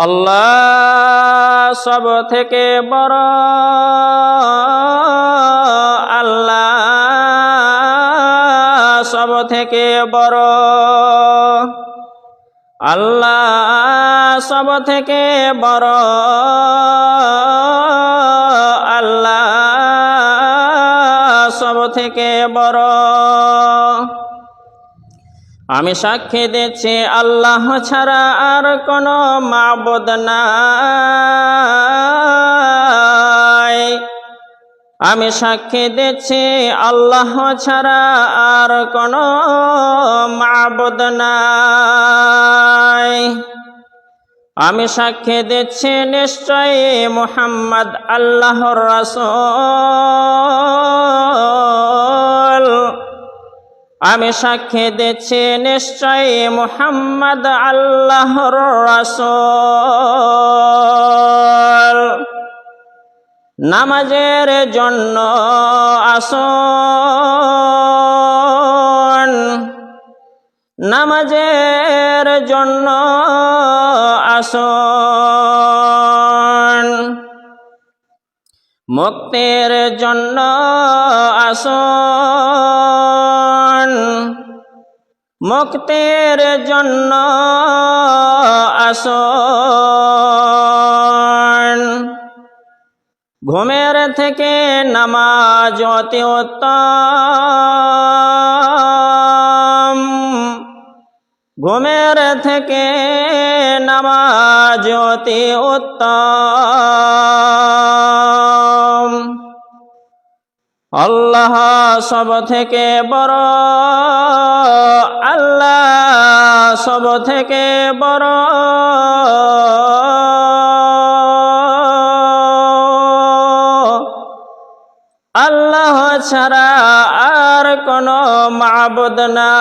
আল্লাহ সব থেকে বড় আল্লাহ সব থেকে বড়। আল্লাহ সব থেকে বড় আল্লাহ সব থেকে বড়। আমি সাক্ষী দিচ্ছি, আল্লাহ ছাড়া আর কোনো মাবুদ নাই। আমি সাক্ষী দিচ্ছি, আল্লাহ ছাড়া আর কোনো মাবুদ নাই। আমি সাক্ষী দিচ্ছি, নিশ্চয়ই মুহাম্মদ আল্লাহর রাসূল। আমি সাক্ষী দিচ্ছি নিশ্চয়ই মুহাম্মদ আল্লাহর রাসূল। নামাজের জন্য আসুন। নামাজের জন্য আসুন। মুক্তির জন্য আসুন। মুক্তির জন্য আসুন। ঘুমের থেকে নামাজ অতি উত্তম। ঘুমের থেকে নামাজ অতি উত্তম। আল্লাহ সব থেকে বড় আল্লাহ সব থেকে বড়। আল্লাহ ছাড়া আর কোনো মাবুদ না।